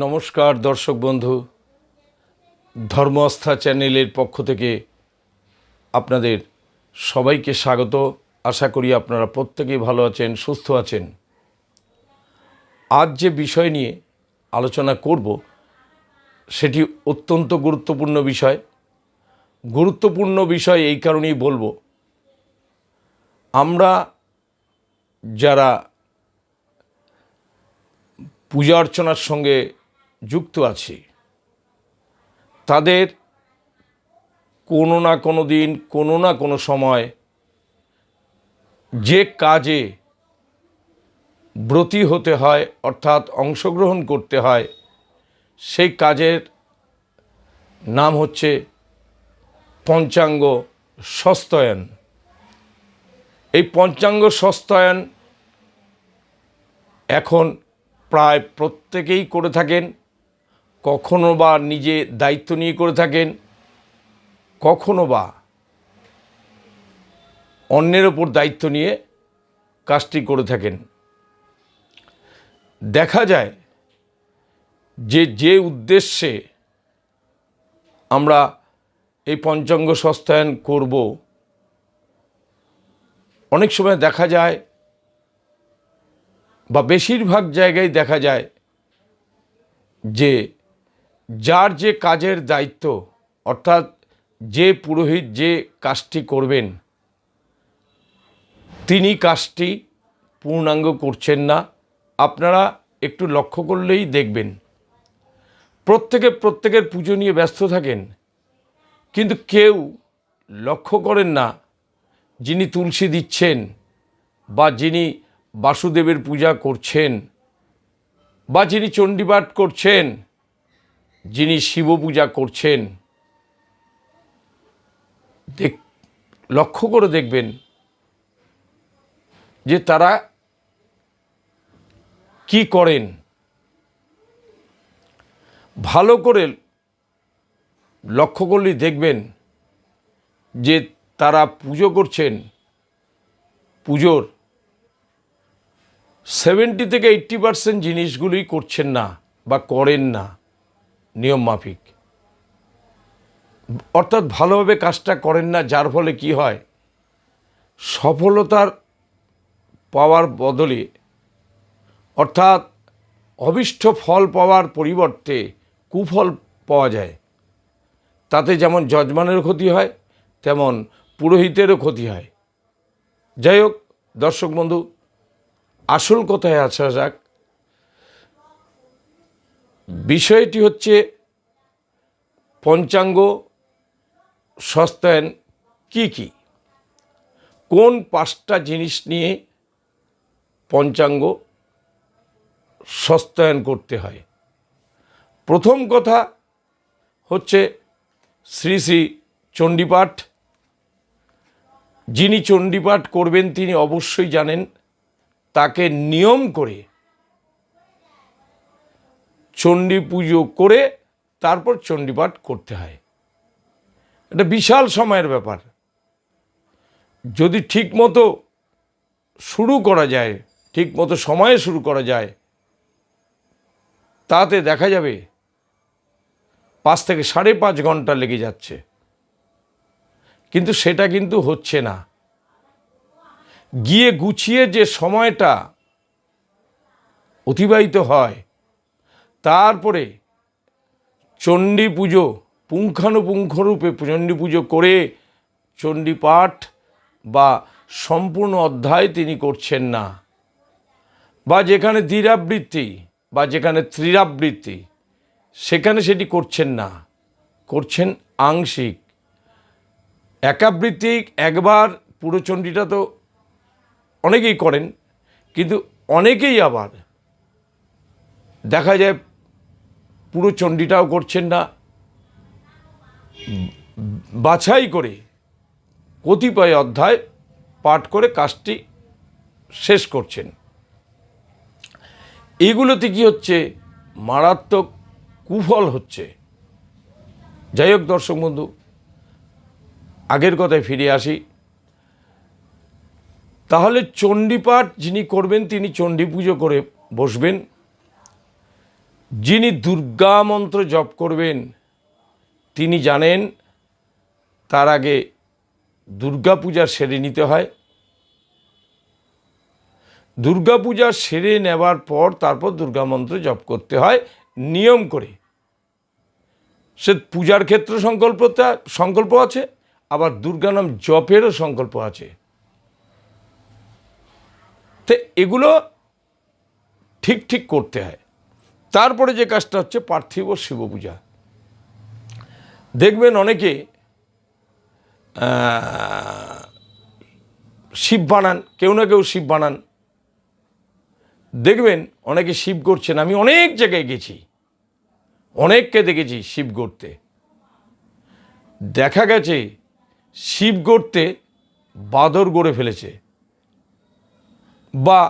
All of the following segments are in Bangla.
নমস্কার দর্শক বন্ধু, ধর্মস্থা চ্যানেলের পক্ষ থেকে আপনাদের সবাইকে স্বাগত। আশা করি আপনারা প্রত্যেকেই ভালো আছেন, সুস্থ আছেন। আজ যে বিষয় নিয়ে আলোচনা করব, সেটি অত্যন্ত গুরুত্বপূর্ণ বিষয়। গুরুত্বপূর্ণ বিষয় এই কারণেই বলব, আমরা যারা পূজা অর্চনার সঙ্গে যুক্ত আছি। তাদের কোনো না কোনো দিন, কোনো না কোনো সময় যে কাজে ব্রতী হতে হয়, অর্থাৎ অংশগ্রহণ করতে হয়, সেই কাজের নাম হচ্ছে পঞ্চাঙ্গ সস্তায়ন। এই পঞ্চাঙ্গ সস্তায়ন এখন প্রায় প্রত্যেকেই করে থাকেন। কখনো বা নিজে দায়িত্ব নিয়ে করে থাকেন, কখনো বা অন্যের ওপর দায়িত্ব নিয়ে কাজটি করে থাকেন। দেখা যায় যে যে উদ্দেশ্যে আমরা এই পঞ্চাঙ্গ সস্তায়ন করব, অনেক সময় দেখা যায় বা বেশিরভাগ জায়গায় দেখা যায় যে যার যে কাজের দায়িত্ব, অর্থাৎ যে পুরোহিত যে কাজটি করবেন, তিনি কাজটি পূর্ণাঙ্গ করছেন না। আপনারা একটু লক্ষ্য করলেই দেখবেন। প্রত্যেকে প্রত্যেকের পুজো নিয়ে ব্যস্ত থাকেন, কিন্তু কেউ লক্ষ্য করেন না যিনি তুলসী দিচ্ছেন বা যিনি বাসুদেবের পূজা করছেন বা যিনি চণ্ডীপাঠ করছেন। যিনি শিব পূজা করছেন, দেখ, লক্ষ্য করে দেখবেন যে তারা কি করেন। ভালো করে লক্ষ্য করলেই দেখবেন যে তারা পুজো করছেন, পুজোর সেভেন্টি থেকে এইট্টি পার্সেন্ট জিনিসগুলোই করছেন না বা করেন না। নিয়ম মাফিক অর্থাৎ ভালোভাবে কাজটা করেন না, যার ফলে কি হয়? সফলতার পাওয়ার বদলে, অর্থাৎ অবিষ্ট ফল পাওয়ার পরিবর্তে কুফল পাওয়া যায়। তাতে যেমন যজমানেরও ক্ষতি হয়, তেমন পুরোহিতেরও ক্ষতি হয়। যাই হোক, দর্শক বন্ধু, আসল কথায় আসা যাক বিষয়টি হচ্ছে পঞ্চাঙ্গ সস্তায়ন কি কি? কোন পাঁচটা জিনিস নিয়ে পঞ্চাঙ্গ সস্তায়ন করতে হয়? প্রথম কথা হচ্ছে শ্রী শ্রী চণ্ডীপাঠ। যিনি চণ্ডীপাঠ করবেন তিনি অবশ্যই জানেন তাকে নিয়ম করে চণ্ডী পুজো করে তারপর চণ্ডীপাঠ করতে হয়। এটা বিশাল সময়ের ব্যাপার। যদি ঠিক মতো শুরু করা যায়, ঠিক মতো সময়ে শুরু করা যায়, তাতে দেখা যাবে পাঁচ থেকে সাড়ে পাঁচ ঘণ্টা লেগে যাচ্ছে। কিন্তু সেটা কিন্তু হচ্ছে না। গিয়ে গুছিয়ে যে সময়টা অতিবাহিত হয় তারপরে চণ্ডী পুজো পুঙ্খানুপুঙ্খরূপে চণ্ডী পুজো করে চণ্ডী পাঠ বা সম্পূর্ণ অধ্যায় তিনি করছেন না। বা যেখানে দ্বিরাবৃত্তি বা যেখানে ত্রিরাবৃত্তি, সেখানে সেটি করছেন না। করছেন আংশিক। একাবৃত্তি একবার পুরো চণ্ডীটা তো অনেকেই করেন, কিন্তু অনেকেই আবার দেখা যায় পুরো চণ্ডীটাও করছেন না। বাছাই করে কতিপয় অধ্যায় পাঠ করে কাজটি শেষ করছেন। এগুলোতে কি হচ্ছে? মারাত্মক কুফল হচ্ছে। যাই হোক দর্শক বন্ধু, আগের কথায় ফিরে আসি। তাহলে চণ্ডীপাঠ যিনি করবেন, তিনি চণ্ডী পুজো করে বসবেন। যিনি দুর্গা মন্ত্র জপ করবেন, তিনি জানেন তার আগে দুর্গা পূজা সেরে নিতে হয়। দুর্গা পূজা সেরে নেবার পর তারপর দুর্গা মন্ত্র জপ করতে হয় নিয়ম করে। সে পূজার ক্ষেত্র সংকল্পতা সংকল্প আছে, আবার দুর্গা নাম জপেরও সংকল্প আছে। তো এগুলো ঠিক ঠিক করতে হয়। তারপরে যে কাজটা হচ্ছে পার্থিব শিব পূজা। দেখবেন অনেকে শিব বানান, কেউ না কেউ শিব বানান। দেখবেন অনেকে শিব করছেন। আমি অনেক জায়গায় গেছি, অনেককে দেখেছি শিব গড়তে দেখা গেছে শিব গড়তে বাদর গড়ে ফেলেছে বা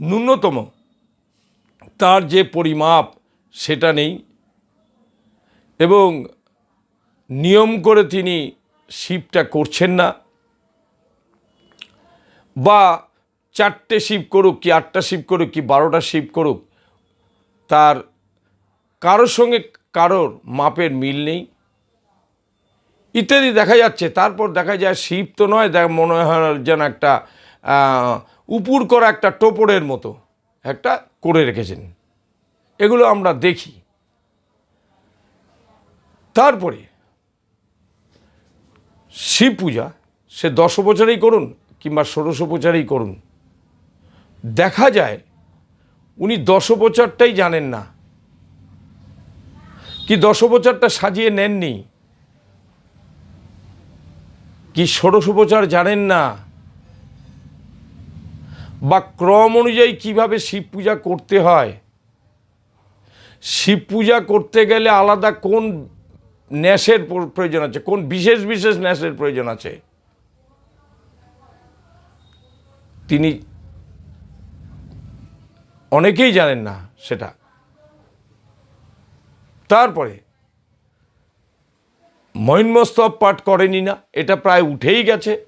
ন্যূনতম তার যে পরিমাপ, সেটা নেই। এবং নিয়ম করে তিনি শিবটা করছেন না। বা চারটে শিব করুক কি আটটা শিব করুক কি বারোটা শিব করুক, তার কারোর সঙ্গে কারোর মাপের মিল নেই। ইত্যাদি দেখা যাচ্ছে। তারপর দেখা যায় শিব তো নয়, দেখ মনে হয় যেন একটা উপুর করা একটা টোপরের মতো। একটা করে রেখেছেন। এগুলো আমরা দেখি। তারপরে শিব পূজা, সে দশ বছরেই করুন কিংবা ষোড়শ বছরেই করুন। দেখা যায় উনি দশ বছরটাই জানেন না। কি দশ বছরটা সাজিয়ে নেননি? কি ষোড়শ বছর জানেন না? বা ক্রম অনুযায়ী কীভাবে শিব পূজা করতে হয়? শিব পূজা করতে গেলে আলাদা কোন ন্যাসের প্রয়োজন আছে? কোন বিশেষ বিশেষ ন্যাসের প্রয়োজন আছে? তিনি অনেকেই জানেন না সেটা। তারপরে মৈনমস্তব পাঠ করেনি না, এটা প্রায় উঠেই গেছে।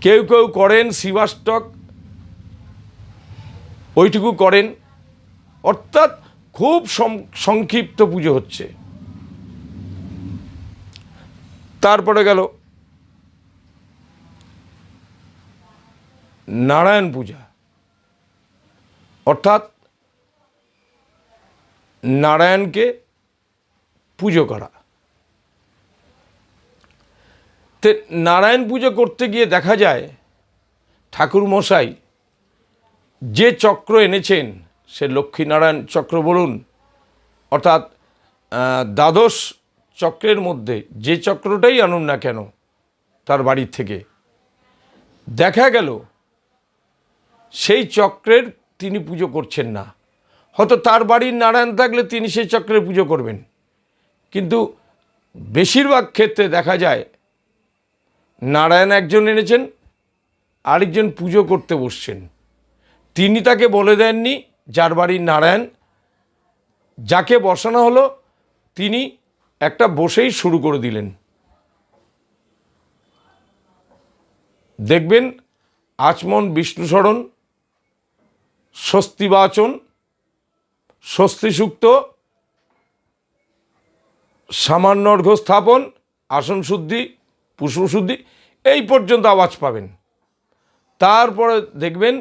কেউ কেউ করেন শিবাষ্টক ওইটুকু করেন। অর্থাৎ খুব সংক্ষিপ্ত পুজো হচ্ছে। তারপরে গেল নারায়ণ পূজা। অর্থাৎ নারায়ণকে পুজো করা তে নারায়ণ পুজো করতে গিয়ে দেখা যায় ঠাকুর মশাই যে চক্র এনেছেন, সে লক্ষ্মীনারায়ণ চক্র বলুন, অর্থাৎ দ্বাদশ চক্রের মধ্যে যে চক্রটাই আনুন না কেন তার বাড়ির থেকে, দেখা গেল সেই চক্রের তিনি পুজো করছেন না। হয়তো তার বাড়ির নারায়ণ থাকলে তিনি সেই চক্রের পুজো করবেন। কিন্তু বেশিরভাগ ক্ষেত্রে দেখা যায় নারায়ণ একজন এনেছেন, আরেকজন পুজো করতে বসছেন। তিনি তাকে বলে দেননি, যার বাড়ির নারায়ণ। যাকে বসানো হলো, তিনি একটা বসেই শুরু করে দিলেন। দেখবেন, আচমন বিষ্ণুস্মরণ স্বস্তিবাচন, স্বস্তিসুক্ত সামান্য অর্ঘ স্থাপন আসন শুদ্ধি পুষ্পশুদ্ধি, এই পর্যন্ত আওয়াজ পাবেন। তারপরে দেখবেন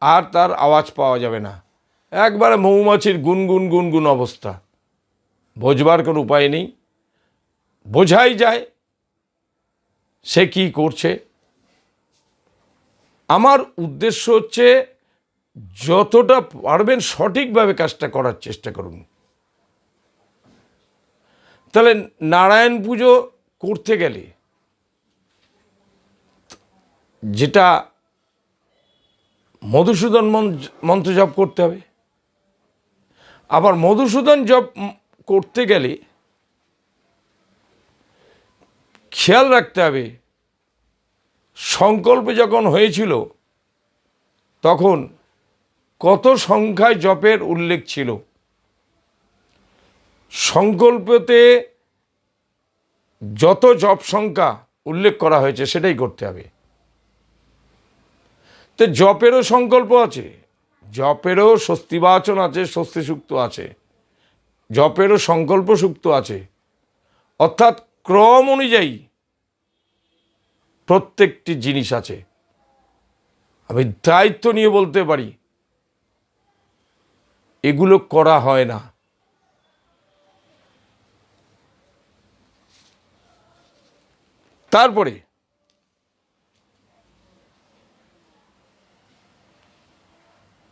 আর তার আওয়াজ পাওয়া যাবে না। একবারে মৌমাছির গুনগুন গুনগুন অবস্থা। বোঝবার কোনো উপায় নেই। বোঝাই যায় সে কি করছে। আমার উদ্দেশ্য হচ্ছে যতটা পারবেন সঠিকভাবে কাজটা করার চেষ্টা করুন। তাহলে নারায়ণ পুজো করতে গেলে যেটা মধুসূদন মন- মন্ত্র জপ করতে হবে। আবার মধুসূদন জপ করতে গেলে খেয়াল রাখতে হবে, সংকল্প যখন হয়েছিল তখন কত সংখ্যায় জপের উল্লেখ ছিল। সংকল্পতে যত জপ সংখ্যা উল্লেখ করা হয়েছে সেটাই করতে হবে। তো জপেরও সংকল্প আছে। জপেরও স্বস্তিবাচন আছে স্বস্তি সুক্ত আছে। জপেরও সংকল্প সুক্ত আছে। অর্থাৎ ক্রম অনুযায়ী প্রত্যেকটি জিনিস আছে। আমি দায়িত্ব নিয়ে বলতে পারি, এগুলো করা হয় না। তারপরে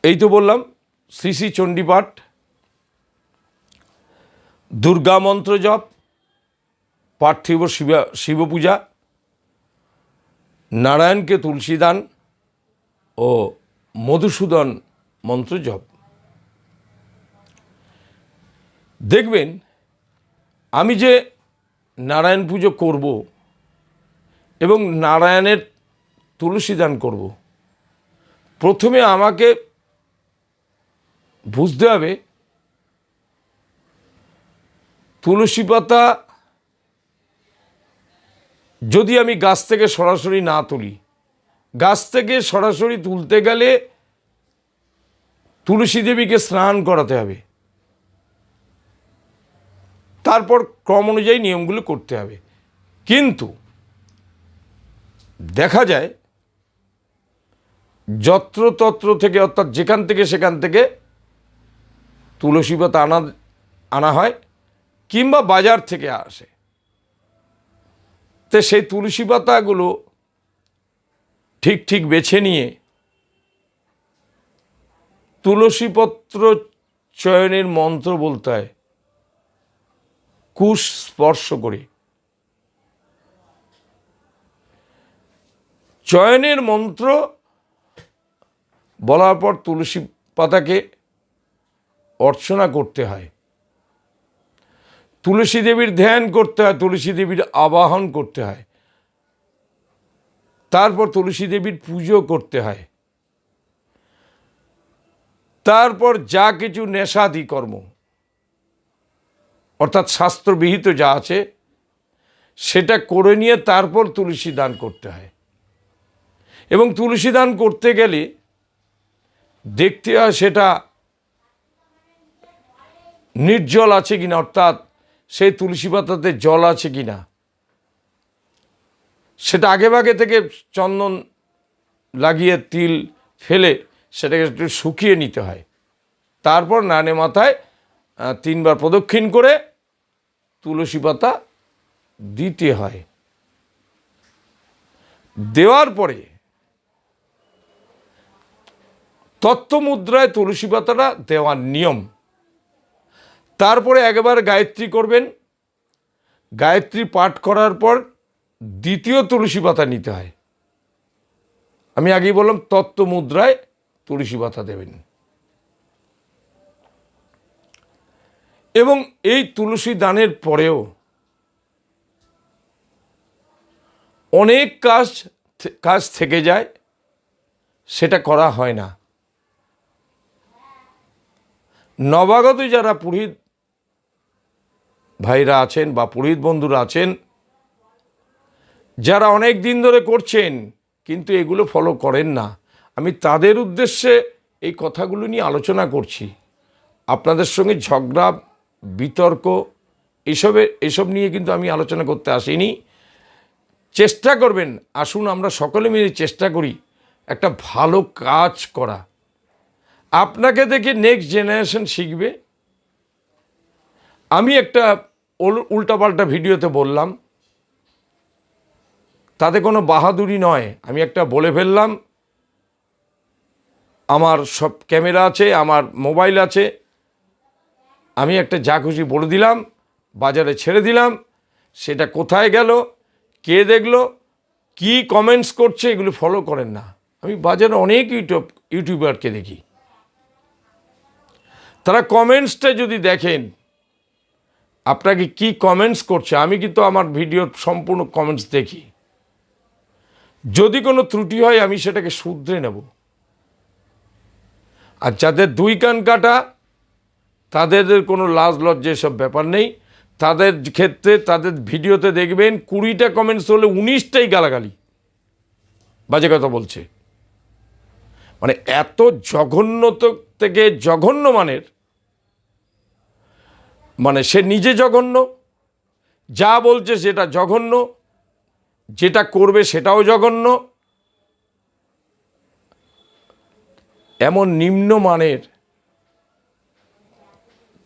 এই তো বললাম, শ্রী শ্রী চণ্ডীপাঠ, দুর্গা মন্ত্র জপ, পার্থিব শিবা, শিব পূজা, নারায়ণকে তুলসী দান ও মধুসূদন মন্ত্র জপ। দেখবেন, আমি যে নারায়ণ পুজো করব এবং নারায়ণের তুলসী দান করব, প্রথমে আমাকে বুঝতে হবে, তুলসী পাতা যদি আমি গাছ থেকে সরাসরি না তুলি, গাছ থেকে সরাসরি তুলতে গেলে তুলসী দেবীকে স্নান করাতে হবে। তারপর ক্রম অনুযায়ী নিয়মগুলো করতে হবে। কিন্তু দেখা যায়, যত্রতত্র থেকে অর্থাৎ যেখান থেকে সেখান থেকে তুলসী পাতা আনা আনা হয়, কিংবা বাজার থেকে আসে। তো সেই তুলসী পাতাগুলো ঠিক ঠিক বেছে নিয়ে তুলসীপত্র চয়নের মন্ত্র বলতে হয়, কুশ স্পর্শ করে। চয়নের মন্ত্র বলার পর তুলসী পাতাকে অর্চনা করতে হয়। তুলসী দেবীর ধ্যান করতে হয়, তুলসী দেবীর আবাহন করতে হয়। তারপর তুলসী দেবীর পুজো করতে হয়। তারপর যা কিছু নেশাদি কর্ম, অর্থাৎ শাস্ত্রবিহিত যা আছে, সেটা করে নিয়ে তারপর তুলসী দান করতে হয়। এবং তুলসী দান করতে গেলে দেখতে হয় সেটা নির্জল আছে কিনা, অর্থাৎ সেই তুলসী পাতাতে জল আছে কিনা? সেটা আগে ভাগে থেকে চন্দন লাগিয়ে তিল ফেলে সেটাকে একটু শুকিয়ে নিতে হয়। তারপর নানে মাথায় তিনবার প্রদক্ষিণ করে তুলসী পাতা দিতে হয়। দেওয়ার পরে তত্ত্বমুদ্রায় তুলসী পাতাটা দেওয়ার নিয়ম তারপরে একবার গায়ত্রী করবেন। গায়ত্রী পাঠ করার পর দ্বিতীয় তুলসী পাতা নিতে হয়। আমি আগেই বললাম, তত্ত্ব মুদ্রায় তুলসী পাতা দেবেন। এবং এই তুলসী দানের পরেও অনেক কাজ কাজ থেকে যায়, সেটা করা হয় না। নবাগত যারা পুরোহিত ভাইরা আছেন বা পুরোহিত বন্ধুরা আছেন, যারা অনেক দিন ধরে করছেন, কিন্তু এগুলো ফলো করেন না। আমি তাদের উদ্দেশ্যে এই কথাগুলো নিয়ে আলোচনা করছি। আপনাদের সঙ্গে ঝগড়া, বিতর্ক, এসবে, এসব নিয়ে কিন্তু আমি আলোচনা করতে আসিনি। চেষ্টা করবেন, আসুন আমরা সকলে মিলে চেষ্টা করি একটা ভালো কাজ করা। আপনাকে দেখে নেক্সট জেনারেশন শিখবে। আমি একটা উল- উল্টাপাল্টা ভিডিওতে বললাম, তাতে কোনো বাহাদুরি নয়। আমি একটা বলে ফেললাম, আমার সব ক্যামেরা আছে, আমার মোবাইল আছে, আমি একটা যা খুশি বলে দিলাম, বাজারে ছেড়ে দিলাম, সেটা কোথায় গেল, কে দেখল, কি কমেন্টস করছে, এগুলো ফলো করেন না। আমি বাজারে অনেক ইউটিউব, ইউটিউবারকে দেখি। তারা কমেন্টসটা যদি দেখেন আপনাকে কি কমেন্টস করছে? আমি কিন্তু আমার ভিডিওর সম্পূর্ণ কমেন্টস দেখি। যদি কোনো ত্রুটি হয়, আমি সেটাকে শুধরে নেব। আর যাদের দুই কান কাটা, তাদের কোনো লাজ লজ্জা এসব ব্যাপার নেই। তাদের ক্ষেত্রে তাদের ভিডিওতে দেখবেন, কুড়িটা কমেন্টস হলে উনিশটাই গালাগালি। বাজে কথা বলছে। মানে এত জঘন্য থেকে জঘন্য মানের মানে সে নিজে জঘন্য, যা বলছে সেটা জঘন্য, যেটা করবে সেটাও জঘন্য। এমন নিম্নমানের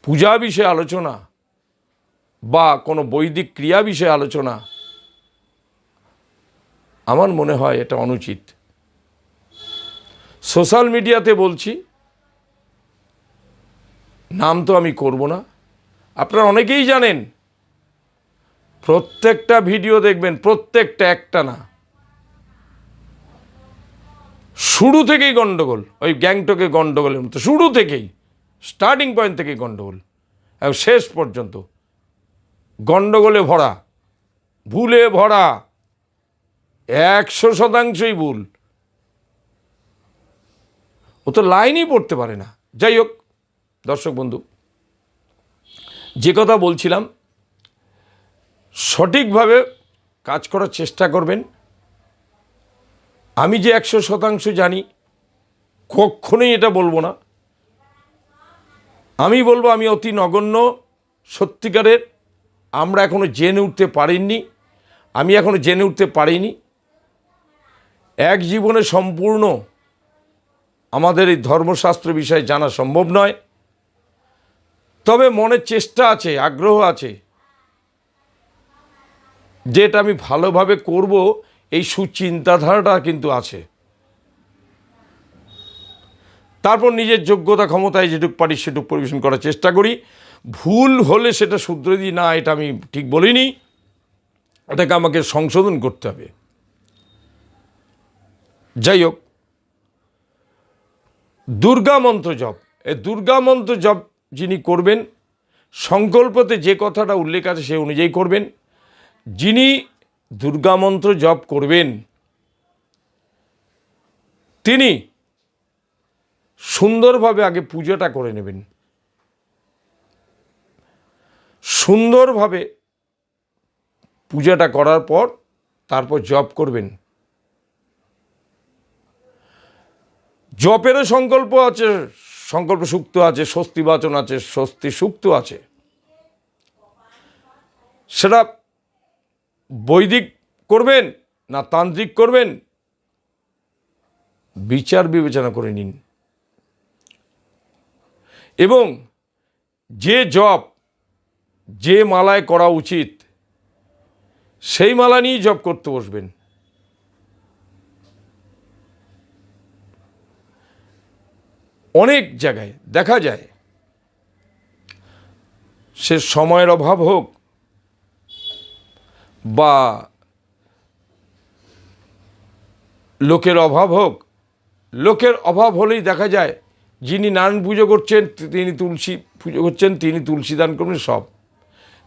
পূজা বিষয়ে আলোচনা বা কোনো বৈদিক ক্রিয়া বিষয়ে আলোচনা আমার মনে হয় এটা অনুচিত। সোশ্যাল মিডিয়াতে বলছি, নাম তো আমি করব না। আপনারা অনেকেই জানেন, প্রত্যেকটা ভিডিও দেখবেন, প্রত্যেকটা একটা না। শুরু থেকেই গন্ডগোল, ওই গ্যাংটকে গন্ডগোলের মতো, শুরু থেকেই স্টার্টিং পয়েন্ট থেকেই গন্ডগোল এবং শেষ পর্যন্ত, গন্ডগোলে ভরা, ভুলে ভরা, একশো শতাংশই ভুল। ও তো লাইনই পড়তে পারে না। যাই হোক, দর্শক বন্ধু যে কথা বলছিলাম, সঠিকভাবে কাজ করার চেষ্টা করবেন। আমি যে একশো শতাংশ জানি, কখনোই এটা বলব না। আমি বলব আমি অতি নগণ্য, সত্যিকারের, আমরা এখনও জেনে উঠতে পারিনি, আমি এখনও জেনে উঠতে পারিনি। এক জীবনে সম্পূর্ণ আমাদের এই ধর্মশাস্ত্র বিষয়ে জানা সম্ভব নয়। তবে মনের চেষ্টা আছে, আগ্রহ আছে। যেটা আমি ভালোভাবে করব, এই সুচিন্তাধারাটা কিন্তু আছে। তারপর নিজের যোগ্যতা ক্ষমতায় যেটুক পারি সেটুক পরিবেশন করার চেষ্টা করি। ভুল হলে সেটা শুধরে দিই, না, এটা আমি ঠিক বলিনি। এটাকে আমাকে সংশোধন করতে হবে। যাই হোক, দুর্গা মন্ত্র জপ। এই দুর্গা মন্ত্র জপ যিনি করবেন, সংকল্পতে যে কথাটা উল্লেখ আছে সে অনুযায়ী করবেন। যিনি দুর্গা মন্ত্র জপ করবেন, তিনি সুন্দরভাবে আগে পুজোটা করে নেবেন। সুন্দরভাবে পূজাটা করার পর তারপর জপ করবেন। জপেরও সংকল্প আছে সংকল্প সুক্ত আছে স্বস্তি বাচন আছে স্বস্তি সুক্ত আছে। সেটা বৈদিক করবেন না তান্ত্রিক করবেন? বিচার বিবেচনা করে নিন। এবং যে জব যে মালায় করা উচিত, সেই মালা নিয়েই জব করতে বসবেন। অনেক জায়গায় দেখা যায়। সে সময়ের অভাব হোক বা লোকের অভাব হোক, লোকের অভাব হলেই দেখা যায় যিনি নারায়ণ পুজো করছেন তিনি তুলসী পুজো করছেন, তিনি তুলসী দান করবেন, সব।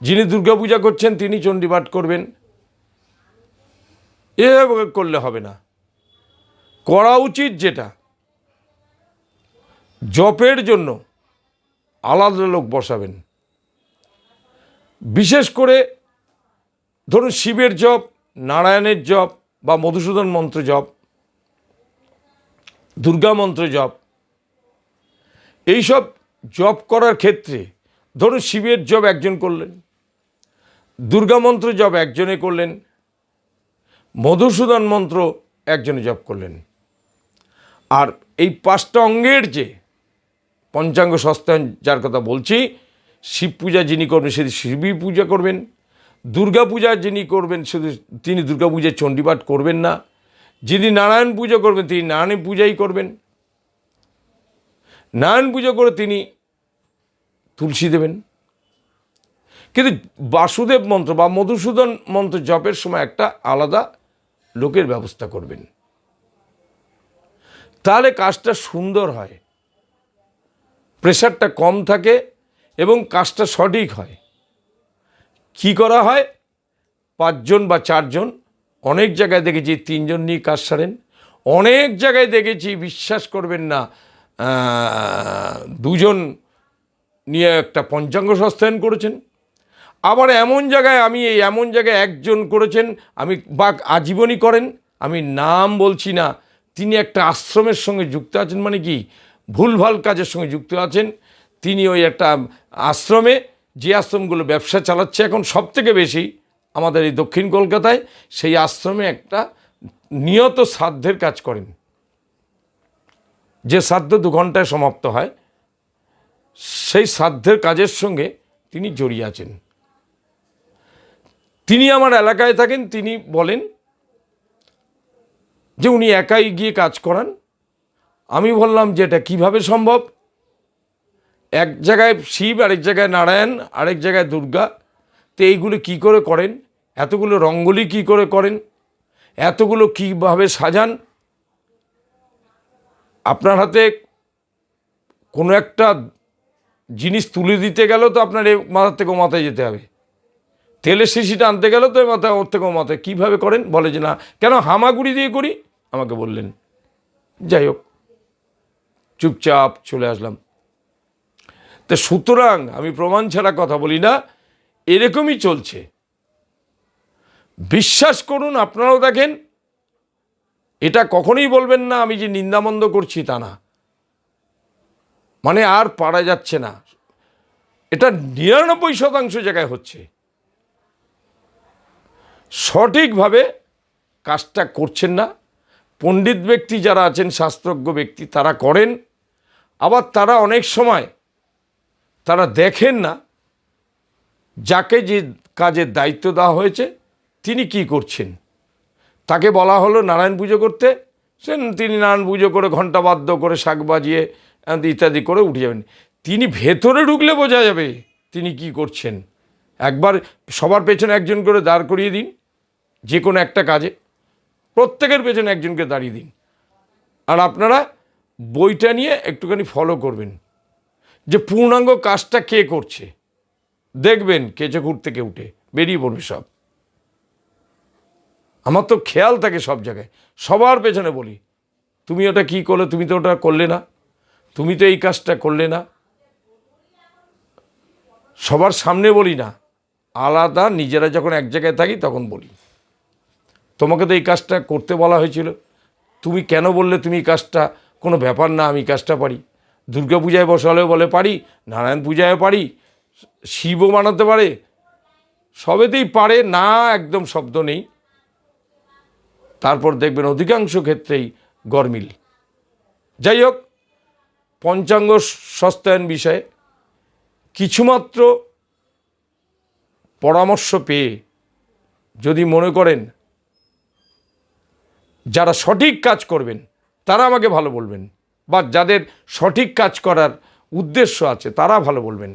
যিনি দুর্গা পূজা করছেন, তিনি চণ্ডীপাঠ করবেন। এভাবে করলে হবে না। করা উচিত যেটা। জপের জন্য আলাদা লোক বসাবেন। বিশেষ করে ধরুন শিবের জপ, নারায়ণের জপ বা মধুসূদন মন্ত্র জপ, দুর্গা মন্ত্র জপ, এইসব জপ করার ক্ষেত্রে ধরুন শিবের জপ একজন করলেন, দুর্গা মন্ত্র জপ একজনে করলেন, মধুসূদন মন্ত্র একজনে জপ করলেন। আর এই পাঁচটা অঙ্গের যে পঞ্চাঙ্গ সস্তায়ন যার কথা বলছি, শিব পূজা যিনি করবেন সেটি শিবই পূজা করবেন, দুর্গা পূজা যিনি করবেন শুধু তিনি দুর্গা পূজায় চণ্ডীপাঠ করবেন না, যিনি নারায়ণ পুজো করবেন তিনি নারায়ণ পূজাই করবেন। নারায়ণ পুজো করে তিনি তুলসী দেবেন। কিন্তু বাসুদেব মন্ত্র বা মধুসূদন মন্ত্র জপের সময় একটা আলাদা লোকের ব্যবস্থা করবেন। তাহলে কাজটা সুন্দর হয়। প্রেশারটা কম থাকে এবং কাজটা সঠিক হয়। কি করা হয়? পাঁচজন বা চারজন, অনেক জায়গায় দেখেছি তিনজন নিয়ে কাজ সারেন। অনেক জায়গায় দেখেছি, বিশ্বাস করবেন না দুজন নিয়ে একটা পঞ্চাঙ্গ সস্তায়ন করেছেন। আবার এমন জায়গায় আমি, এই এমন জায়গায় একজন করেছেন, আমি বা আজীবনই করেন, আমি নাম বলছি না, তিনি একটা আশ্রমের সঙ্গে যুক্ত আছেন মানে কি? ভুলভাল কাজের সঙ্গে যুক্ত আছেন। তিনি ওই একটা আশ্রমে, যে আশ্রমগুলো ব্যবসা চালাচ্ছে এখন সব থেকে বেশি আমাদের এই দক্ষিণ কলকাতায়, সেই আশ্রমে একটা নিয়ত শ্রাদ্ধের কাজ করেন। যে শ্রাদ্ধ দু ঘন্টায় সমাপ্ত হয়, সেই শ্রাদ্ধের কাজের সঙ্গে তিনি জড়িয়ে আছেন। তিনি আমার এলাকায় থাকেন, তিনি বলেন যে উনি একাই গিয়ে কাজ করান। আমি বললাম যে এটা কীভাবে সম্ভব? এক জায়গায় শিব, আরেক জায়গায় নারায়ণ, আরেক জায়গায় দুর্গা। তো এইগুলো কী করে করেন? এতগুলো রঙ্গোলি কী করে করেন? এতগুলো কীভাবে সাজান? আপনার হাতে কোনো একটা জিনিস তুলে দিতে গেলেও তো আপনার এ মাথার থেকে মাথায় যেতে হবে। তেলের শিশিটা আনতে গেলেও তো এ মাথায় ওর থেকে মাথায়। কীভাবে করেন? বলে যে না, কেন হামাগুড়ি দিয়ে করি? আমাকে বললেন। যাই হোক। চুপচাপ চলে আসলাম। তো সুতরাং আমি প্রমাণ ছাড়া কথা বলি না, এরকমই চলছে। বিশ্বাস করুন, আপনারাও দেখেন, এটা কখনোই বলবেন না আমি যে নিন্দামন্দ করছি তা না। মানে আর পারা যাচ্ছে না। এটা নিরানব্বই শতাংশ জায়গায় হচ্ছে। সঠিকভাবে কাজটা করছেন না। পণ্ডিত ব্যক্তি যারা আছেন, শাস্ত্রজ্ঞ ব্যক্তি, তারা করেন। আবার তারা অনেক সময় তারা দেখেন না যাকে যে কাজের দায়িত্ব দেওয়া হয়েছে, তিনি কি করছেন? তাকে বলা হলো নারায়ণ পুজো করতে। সে তিনি নারায়ণ পুজো করে ঘণ্টা বাদ্য করে শাক বাজিয়ে ইত্যাদি করে উঠে যাবেন। তিনি ভেতরে ঢুকলে বোঝা যাবে তিনি কি করছেন। একবার সবার পেছনে একজন করে দাঁড় করিয়ে দিন, যে কোনো একটা কাজে। প্রত্যেকের পেছনে একজনকে দাঁড়িয়ে দিন। আর আপনারা বইটা নিয়ে একটুখানি ফলো করবেন। যে পূর্ণাঙ্গ কাজটা কে করছে। দেখবেন কেচে ঘুর থেকে উঠে, বেরিয়ে পড়বে সব। আমার তো খেয়াল থাকে সব জায়গায়। সবার পেছনে বলি, তুমি ওটা কি করলে? তুমি তো ওটা করলে না। তুমি তো এই কাজটা করলে না। সবার সামনে বলি না। আলাদা নিজেরা যখন এক জায়গায় থাকি তখন বলি। তোমাকে তো এই কাজটা করতে বলা হয়েছিল। তুমি কেন বললে তুমি এই কাজটা কোনো ব্যাপার না, আমি কাজটা পারি। দুর্গা পূজায় বসালেও বলে পারি, নারায়ণ পূজায় পারি, শিবও বানাতে পারে। সবেতেই পারে, না একদম শব্দ নেই। তারপর দেখবেন অধিকাংশ ক্ষেত্রেই গরমিল। যাই হোক, পঞ্চাঙ্গ সস্তায়ন বিষয়ে কিছুমাত্র পরামর্শ পেয়ে যদি মনে করেন যারা সঠিক কাজ করবেন তারা আমাকে ভালো বলবেন। বা যাদের সঠিক কাজ করার উদ্দেশ্য আছে, তারা ভালো বলবেন।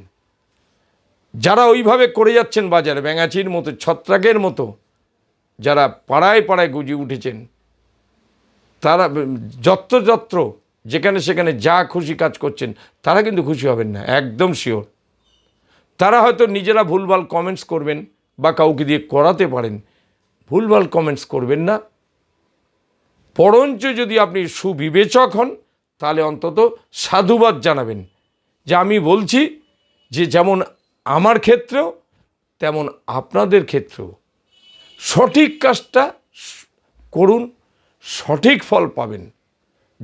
যারা ওইভাবে করে যাচ্ছেন বাজারে, ব্যাঙাচির মতো, ছত্রাকের মতো, যারা পাড়ায় পাড়ায় গুজে উঠেছেন, তারা যত্র যত্র যেখানে সেখানে যা খুশি কাজ করছেন, তারা কিন্তু খুশি হবেন না, একদম শিওর তারা হয়তো নিজেরা ভুলভাল কমেন্টস করবেন বা কাউকে দিয়ে করাতে পারেন। ভুলভাল কমেন্টস করবেন না। বরঞ্চ যদি আপনি সুবিবেচক হন, তাহলে অন্তত সাধুবাদ জানাবেন। যে আমি বলছি যে যেমন আমার ক্ষেত্রেও, তেমন আপনাদের ক্ষেত্রেও। সঠিক কাজটা করুন, সঠিক ফল পাবেন।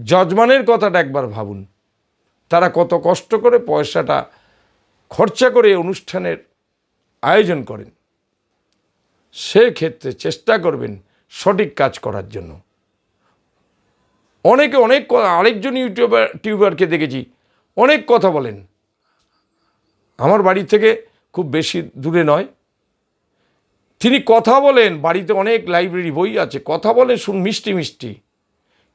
যজমানের কথাটা একবার ভাবুন। তারা কত কষ্ট করে পয়সাটা খরচা করে অনুষ্ঠানের আয়োজন করেন। সেক্ষেত্রে চেষ্টা করবেন সঠিক কাজ করার জন্য। অনেকে অনেক আরেকজন ইউটিউবার, টিউবারকে দেখেছি, অনেক কথা বলেন। আমার বাড়ি থেকে খুব বেশি দূরে নয়। তিনি কথা বলেন, বাড়িতে অনেক লাইব্রেরি বই আছে, কথা বলেন, শুন, মিষ্টি মিষ্টি।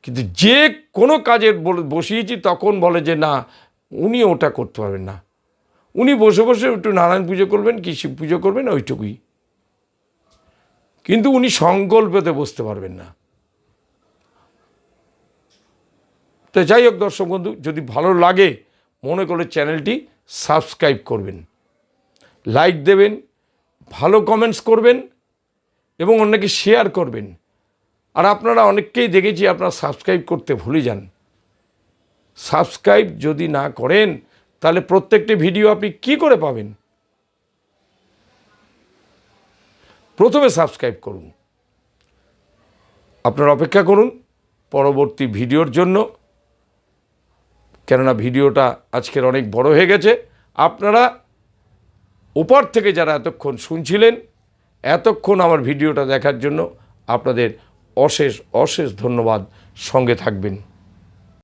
কিন্তু যে কোনো কাজে বল- বসিয়েছি, তখন বলে যে, না, উনি ওটা করতে পারবেন না। উনি বসে বসে একটু নারায়ণ পুজো করবেন, কি শিব পুজো করবেন, ওইটুকুই। কিন্তু উনি সংকল্পতে বসতে পারবেন না। তো যাই হোক দর্শক বন্ধু, যদি ভালো লাগে মনে করে চ্যানেলটি সাবস্ক্রাইব করবেন, লাইক দেবেন, ভালো কমেন্টস করবেন এবং অন্যকে শেয়ার করবেন। আর আপনারা অনেককেই দেখেছি আপনারা সাবস্ক্রাইব করতে ভুলে যান। সাবস্ক্রাইব যদি না করেন, তাহলে প্রত্যেকটি ভিডিও আপনি কি করে পাবেন? প্রথমে সাবস্ক্রাইব করুন। আপনারা অপেক্ষা করুন, পরবর্তী ভিডিওর জন্য কেননা ভিডিওটা আজকের অনেক বড় হয়ে গেছে। আপনারা ওপার থেকে যারা এতক্ষণ শুনছিলেন, এতক্ষণ আমার ভিডিওটা দেখার জন্য আপনাদের অশেষ অশেষ ধন্যবাদ। সঙ্গে থাকবেন।